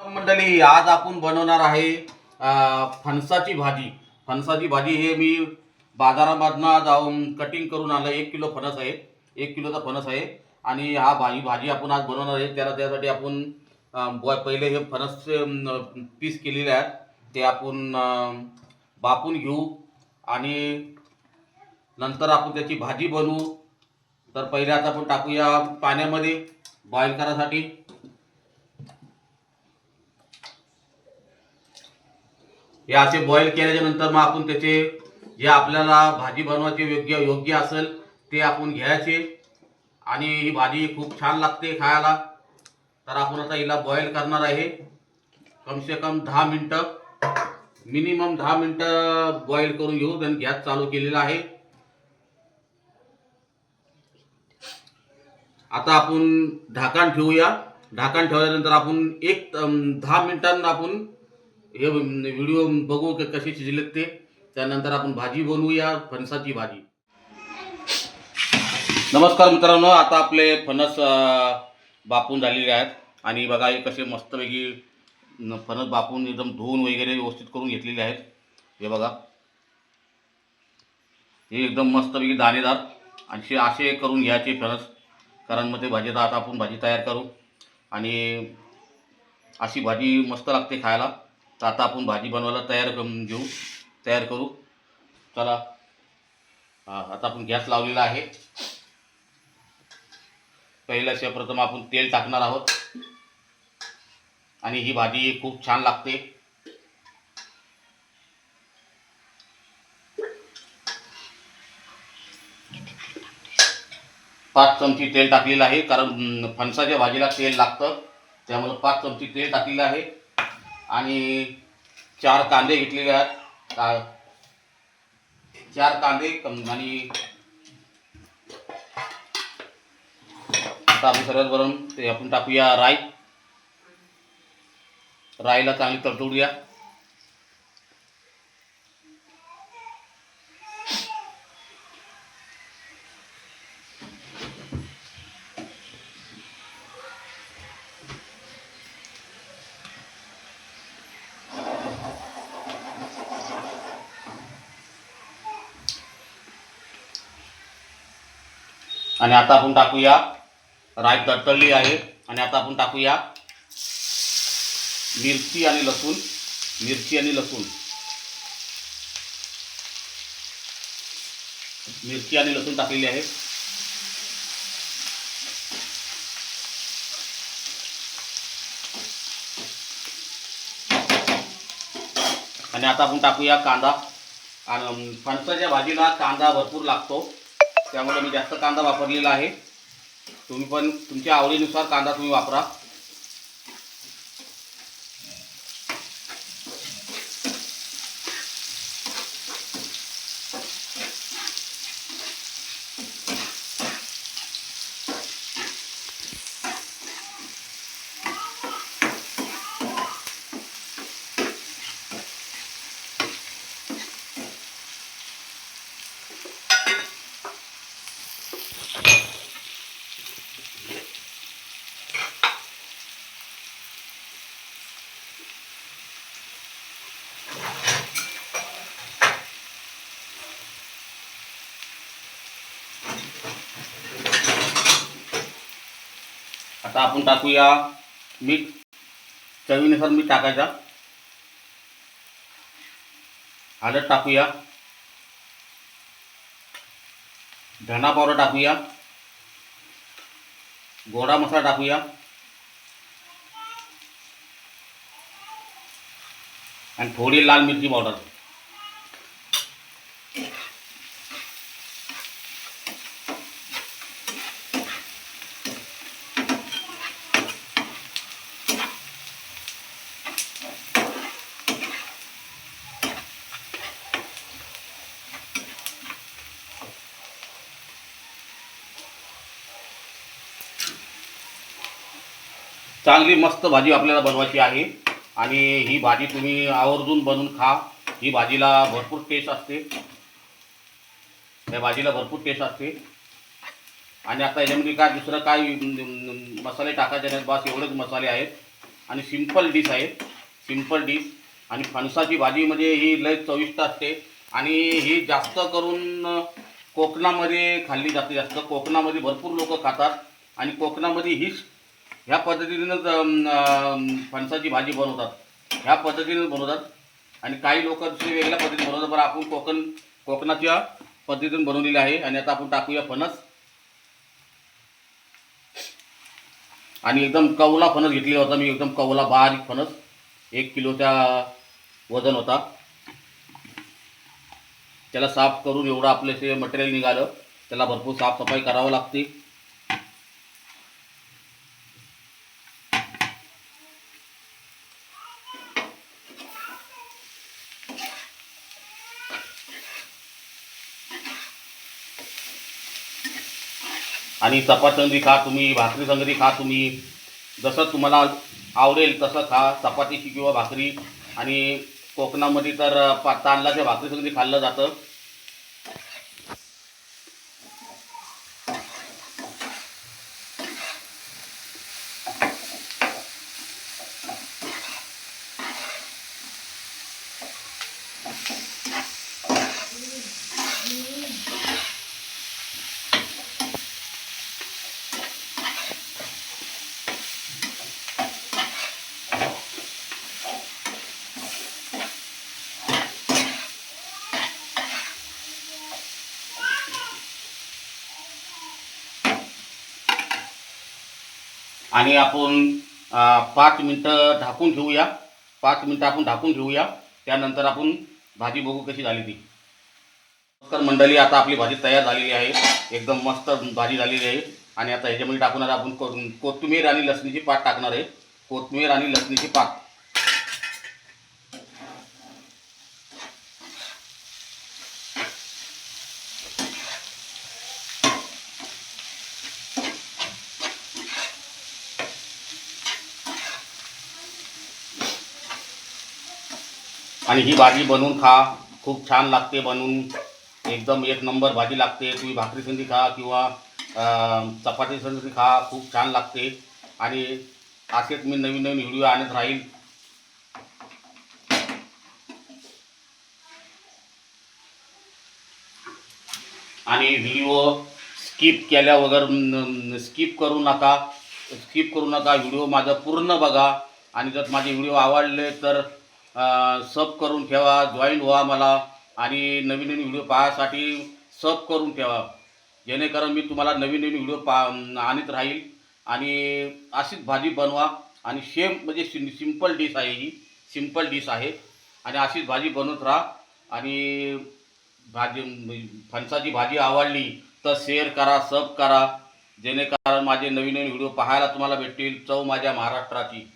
मंडळी आज आपण बनवणार आहे फणसाची भाजी. फणसाची भाजी हे मी बाजारामधनं जाऊन कटिंग करून आणलं. एक किलो फणस आहे. एक किलोचा फणस आहे. आणि हा भाजी भाजी आपण आज बनवणार आहे. त्याला त्यासाठी आपण पहिले हे फणसचे पीस केलेले आहेत. ते आपण बापून घेऊ. आणि नंतर आपण त्याची भाजी बनवू. तर पहिले आता आपण टाकूया पाण्यामध्ये बॉईल करायसाठी हे असे बॉईल केल्याच्यानंतर मग आपण त्याचे जे आपल्याला भाजी बनवायचे योग्य योग्य असेल ते आपण घ्यायचे. आणि ही भाजी खूप छान लागते खायला. तर आपण आता हिला बॉईल करणार आहे. कमसे कम दहा मिनटं. मिनिमम दहा मिनटं बॉईल करून घेऊ. त्यांनी गॅस चालू केलेला आहे. आता आपण ढाकण ठेवूया. ढाकण ठेवल्यानंतर आपण एक दहा मिनिटांना आपण हे व्हिडिओ बघू की कसे शिजलेत ते. त्यानंतर आपण भाजी बनवूया फणसाची भाजी. नमस्कार मित्रांनो आता आपले फणस बापून झालेले आहेत. आणि बघा हे कसे मस्तपैकी फणस बापून एकदम धुवून वगैरे व्यवस्थित करून घेतलेले आहेत. हे बघा. हे एकदम मस्तपैकी दाणेदार. आणि असे असे करून घ्यायचे फणस. कारण मग ते भाजीचा आता आपण भाजी तयार करू. आणि अशी भाजी मस्त लागते खायला. तर आता आपण भाजी बनवायला तयार करून घेऊ. तयार करू. चला. आता आपण गॅस लावलेला आहे. पहिल्या प्रथम आपण तेल टाकणार आहोत. आणि ही भाजी खूप छान लागते. पाच चमची तेल टाकलेलं आहे कारण फणसाच्या भाजीला तेल लागतं. त्यामुळे पाच चमची तेल टाकलेलं आहे. आणि चार कांदे घेतलेले आहेत. का- चार कांदे आणि आता आपण सर्वात बरोबर ते आपण टाकूया राई. राईला चांगली तडतोडूया. आणि आता आपण टाकूया राय तडतडली आहे. आणि आता आपण टाकूया मिरची आणि लसूण. मिरची आणि लसूण. मिरची आणि लसूण टाकलेली आहे. आणि आता आपण टाकूया कांदा. आणि फणसाच्या भाजीला कांदा भरपूर लागतो. त्यामुळे मी जास्त कांदा वापरलेला आहे. तुम्ही पण तुमच्या आवडीनुसार कांदा तुम्ही वापरा. आता आपण टाकूया मीठ. चवीनुसार मीठ टाकायचा. हळद टाकूया. धना पावडर टाकूया. गोडा मसाला टाकूया. आणि थोडी लाल मिरची पावडर. चांगली मस्त भाजी आपल्याला बनवायची आहे. आणि ही भाजी तुम्ही आवर्जून बनवून खा. ही भाजीला भरपूर टेस्ट असते. या भाजीला भरपूर टेस्ट असते. आणि आता याच्यामध्ये काय दुसरं काय मसाले टाकायचे नाहीत. बस एवढेच मसाले आहेत. आणि सिंपल डिश आहे. सिंपल डिश आणि फणसाची भाजी म्हणजे ही लय चविष्ट असते. आणि ही जास्त करून कोकणामध्ये खाल्ली जाते जास्त. कोकणामध्ये भरपूर लोक खातात. आणि कोकणामध्ये हीच ह्या पद्धतीनेच फणसाची भाजी बनवतात. ह्या पद्धतीनेच बनवतात. आणि काही लोक दुसरी वेगळ्या पद्धतीने बनवतात. पण आपण कोकण कोकणाच्या पद्धतीने बनवलेली आहे. आणि आता आपण टाकूया फणस. आणि एकदम कवला फणस घेतलेला होता. मी एकदम कवला बारीक फणस. एक किलोचा वजन होता. त्याला साफ करून एवढं आपलं ते मटेरियल निघालं त्याला भरपूर साफसफाई करावं लागते. आणि चपाती खा तुम्ही भाकरी संगरी खा तुम्ही. जसं तुम्हाला आवडेल तसं खा चपातीची किंवा भाकरी. आणि कोकणामध्ये तर पा तांदळाच्या भाकरी संगती खाल्लं जातं. आणि आपण पाच मिनटं ढाकून ठेवूया. पाच मिनटं आपण ढाकून ठेवूया. त्यानंतर आपण भाजी बघू कशी झाली ती. नमस्कार मंडळी आता आपली भाजी तयार झालेली आहे. एकदम मस्त भाजी झालेली आहे. आणि आता ह्याच्यामध्ये टाकणार आपण को- कोथिंबीर आणि लसणीची पात टाकणार आहे. कोथिंबीर आणि लसणीची पात. आणि ही भाजी बनवून खा. खूप छान लागते बनवून. एकदम एक नंबर भाजी लागते. तुम्ही भाकरी संधी खा किंवा चपाती संधी खा. खूप छान लागते. आणि असेच मी नवीन नवीन व्हिडिओ आणत राहील. आणि व्हिडिओ स्किप केल्या वगैरे स्किप करू नका. स्किप करू नका. व्हिडिओ माझा पूर्ण बघा. आणि जर माझे व्हिडिओ आवडले तर सब करून ठेवा जॉईन व्हा मला आणि नवीन नवीन व्हिडिओ पाहायसाठी सब करून ठेवा. जेणेकरून मी तुम्हाला नवीन नवीन व्हिडिओ पा आणत राहील आणि अशीच भाजी बनवा आणि सेम म्हणजे सिं सिंपल डिश आहे ही. सिंपल डिश आहे. आणि अशीच भाजी बनवत राहा आणि भाजी फणसाची भाजी आवडली तर शेअर करा सब करा. जेणेकरून माझे नवीन नवीन व्हिडिओ पाहायला तुम्हाला भेटतील. चव माझ्या महाराष्ट्राची.